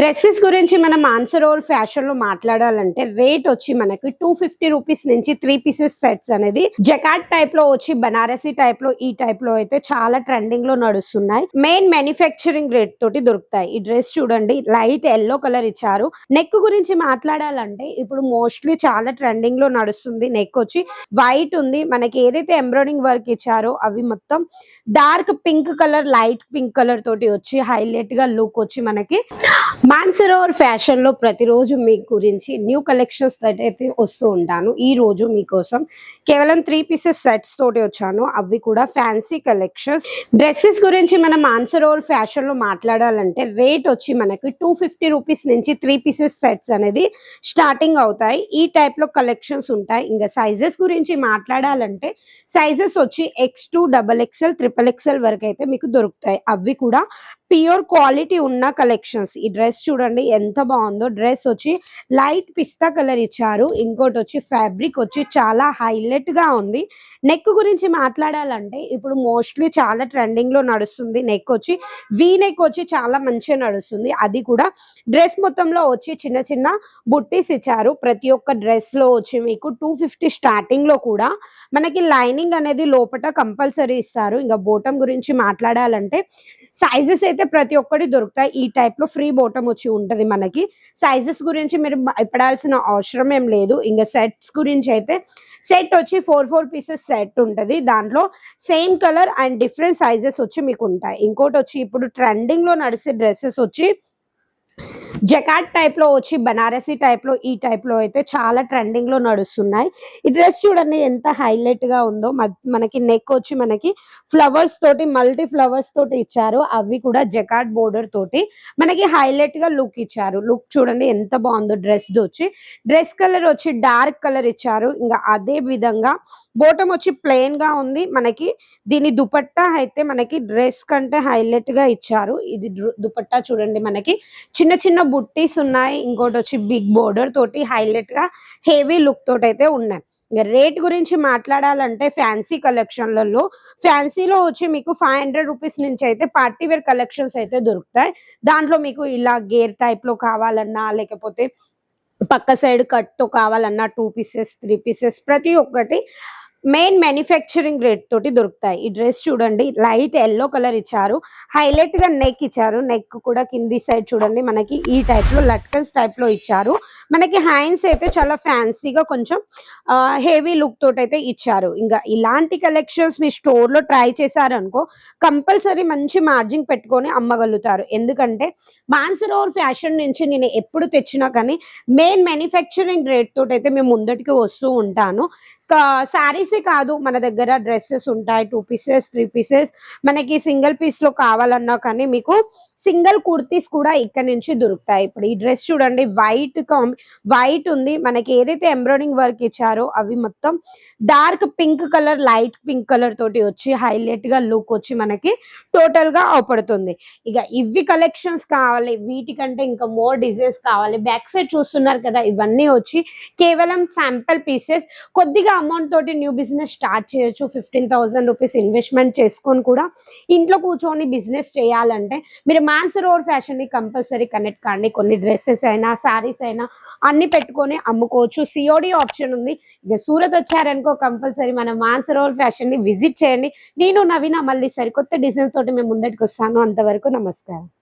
Dresses గురించి మనం answer whole ఫ్యాషన్లో మాట్లాడాలంటే రేట్ వచ్చి మనకి టూ ఫిఫ్టీ రూపీస్ నుంచి త్రీ పీసెస్ సెట్స్ అనేది జకాట్ టైప్లో వచ్చి బనారసి టైప్లో ఈ టైప్లో అయితే చాలా ట్రెండింగ్లో నడుస్తున్నాయి. మెయిన్ మ్యానుఫ్యాక్చరింగ్ రేట్ తోటి దొరుకుతాయి. ఈ డ్రెస్ చూడండి లైట్ ఎల్లో కలర్ ఇచ్చారు. నెక్ గురించి మాట్లాడాలంటే ఇప్పుడు మోస్ట్లీ చాలా ట్రెండింగ్లో నడుస్తుంది. నెక్ వచ్చి వైట్ ఉంది. మనకి ఏదైతే ఎంబ్రాయిడింగ్ వర్క్ ఇచ్చారో అవి మొత్తం dark pink colour light pink colour తోటి వచ్చి హైలైట్గా లుక్ వచ్చి మనకి మాన్సరోవర్ ఫ్యాషన్లో ప్రతిరోజు మీ గురించి న్యూ కలెక్షన్స్ అయితే వస్తూ ఉంటాను. ఈ రోజు మీకోసం కేవలం త్రీ పీసెస్ సెట్స్ తోటి వచ్చాను. అవి కూడా ఫ్యాన్సీ కలెక్షన్స్. డ్రెస్సెస్ గురించి మనం మాన్సరోవర్ ఫ్యాషన్లో మాట్లాడాలంటే రేట్ వచ్చి మనకి టూ ఫిఫ్టీ రూపీస్ నుంచి త్రీ పీసెస్ సెట్స్ అనేది స్టార్టింగ్ అవుతాయి. ఈ టైప్లో కలెక్షన్స్ ఉంటాయి. ఇంకా సైజెస్ గురించి మాట్లాడాలంటే సైజెస్ వచ్చి X to double XL triple XL వరకు అయితే మీకు దొరుకుతాయి. అవి కూడా ప్యూర్ క్వాలిటీ ఉన్న కలెక్షన్స్. ఈ డ్రెస్ చూడండి ఎంత బాగుందో. డ్రెస్ వచ్చి లైట్ పిస్తా కలర్ ఇచ్చారు. ఇంకోటి వచ్చి ఫ్యాబ్రిక్ వచ్చి చాలా హైలైట్గా ఉంది. నెక్ గురించి మాట్లాడాలంటే ఇప్పుడు మోస్ట్లీ చాలా ట్రెండింగ్లో నడుస్తుంది. నెక్ వచ్చి వీ నెక్ వచ్చి చాలా మంచిగా నడుస్తుంది. అది కూడా డ్రెస్ మొత్తంలో వచ్చి చిన్న చిన్న బుట్టీస్ ఇచ్చారు. ప్రతి ఒక్క డ్రెస్లో వచ్చి మీకు టూ ఫిఫ్టీ స్టార్టింగ్లో కూడా మనకి లైనింగ్ అనేది లోపల కంపల్సరీ ఇస్తారు. ఇంకా బోటం గురించి మాట్లాడాలంటే సైజెస్ అయితే ప్రతి ఒక్కటి దొరుకుతాయి. ఈ టైప్లో ఫ్రీ బోటం వచ్చి ఉంటది మనకి. సైజెస్ గురించి మీరు భయపడాల్సిన అవసరం ఏం లేదు. ఇంకా సెట్స్ గురించి అయితే సెట్ వచ్చి ఫోర్ ఫోర్ పీసెస్ సెట్ ఉంటది. దాంట్లో same colour and different sizes వచ్చి మీకు ఉంటాయి. ఇంకోటి వచ్చి ఇప్పుడు ట్రెండింగ్లో నడిచే డ్రెస్సెస్ వచ్చి జకాట్ టైప్లో వచ్చి బనారసి టైప్లో ఈ టైప్లో అయితే చాలా ట్రెండింగ్లో నడుస్తున్నాయి. ఈ డ్రెస్ చూడండి ఎంత హైలైట్గా ఉందో. మనకి నెక్ వచ్చి మనకి ఫ్లవర్స్ తోటి మల్టీ ఫ్లవర్స్ తోటి ఇచ్చారు. అవి కూడా జకాట్ బోర్డర్ తోటి మనకి హైలైట్గా లుక్ ఇచ్చారు. లుక్ చూడండి ఎంత బాగుందో డ్రెస్ వచ్చి. డ్రెస్ కలర్ వచ్చి డార్క్ కలర్ ఇచ్చారు. ఇంకా అదే విధంగా బోటం వచ్చి ప్లెయిన్గా ఉంది మనకి. దీని దుపట్టా అయితే మనకి డ్రెస్ కంటే హైలైట్గా ఇచ్చారు. ఇది దుపట్టా చూడండి మనకి. చిన్న చిన్న బుట్టీస్ ఉన్నాయి. ఇంకోటి వచ్చి బిగ్ బోర్డర్ తోటి హైలైట్గా హెవీ లుక్ తోటి అయితే ఉన్నాయి. రేట్ గురించి మాట్లాడాలంటే ఫ్యాన్సీ కలెక్షన్లలో ఫ్యాన్సీలో వచ్చి మీకు ఫైవ్ హండ్రెడ్ రూపీస్ నుంచి అయితే పార్టీ వేర్ కలెక్షన్స్ అయితే దొరుకుతాయి. దాంట్లో మీకు ఇలా గేర్ టైప్లో కావాలన్నా లేకపోతే పక్క సైడ్ కట్టు కావాలన్నా టూ పీసెస్ త్రీ పీసెస్ ప్రతి ఒక్కటి మెయిన్ మ్యానుఫ్యాక్చరింగ్ రేట్ తోటి దొరుకుతాయి. ఈ డ్రెస్ చూడండి లైట్ ఎల్లో కలర్ ఇచ్చారు. హైలైట్గా నెక్ ఇచ్చారు. నెక్ కూడా కింది సైడ్ చూడండి మనకి ఈ టైప్లో లట్కన్స్ టైప్లో ఇచ్చారు. మనకి హ్యాండ్స్ అయితే చాలా ఫ్యాన్సీగా కొంచెం హెవీ లుక్ తోటి అయితే ఇచ్చారు. ఇంకా ఇలాంటి కలెక్షన్స్ మీ స్టోర్లో ట్రై చేశారనుకో కంపల్సరీ మంచి మార్జిన్ పెట్టుకొని అమ్మగలుగుతారు. ఎందుకంటే మాన్సరోవర్ ఫ్యాషన్ నుంచి నేను ఎప్పుడు తెచ్చినా కానీ మెయిన్ మ్యానుఫ్యాక్చరింగ్ రేట్ తోటి అయితే మేము ముందటికి వస్తూ ఉంటాను. శారీసే కాదు మన దగ్గర డ్రెస్సెస్ ఉంటాయి టూ పీసెస్ త్రీ పీసెస్. మనకి సింగిల్ పీస్లో కావాలన్నా కానీ మీకు సింగిల్ కుర్తీస్ కూడా ఇక్కడ నుంచి దొరుకుతాయి. ఇప్పుడు ఈ డ్రెస్ చూడండి వైట్ వైట్ ఉంది. మనకి ఏదైతే ఎంబ్రాయిడింగ్ వర్క్ ఇచ్చారో అవి మొత్తం dark pink colour light pink colour తోటి వచ్చి హైలైట్గా లుక్ వచ్చి మనకి టోటల్గా అవపడుతుంది. ఇక ఇవి కలెక్షన్స్ కావాలి వీటికంటే ఇంకా మోర్ డిజైన్స్ కావాలి. బ్యాక్ సైడ్ చూస్తున్నారు కదా ఇవన్నీ వచ్చి కేవలం శాంపుల్ పీసెస్. కొద్దిగా అమౌంట్ తోటి న్యూ బిజినెస్ స్టార్ట్ చేయొచ్చు. ఫిఫ్టీన్ థౌసండ్ రూపీస్ ఇన్వెస్ట్మెంట్ చేసుకొని కూడా ఇంట్లో కూర్చొని బిజినెస్ చేయాలంటే మీరు మాన్సర్ ఓవర్ ఫ్యాషన్ కంపల్సరీ కనెక్ట్ కాండి. కొన్ని డ్రెస్సెస్ అయినా సారీస్ అయినా అన్ని పెట్టుకొని అమ్ముకోవచ్చు. సిఓడి ఆప్షన్ ఉంది. ఇక సూరత్ వచ్చారనుకో కంపల్సరీ మన మాన్సర్ ఓవర్ ఫ్యాషన్ని విజిట్ చేయండి. నేను నవీన మళ్ళీ సరికొత్త డిజైన్ తోటి మేము ముందటికి వస్తాను అంతవరకు నమస్కారం.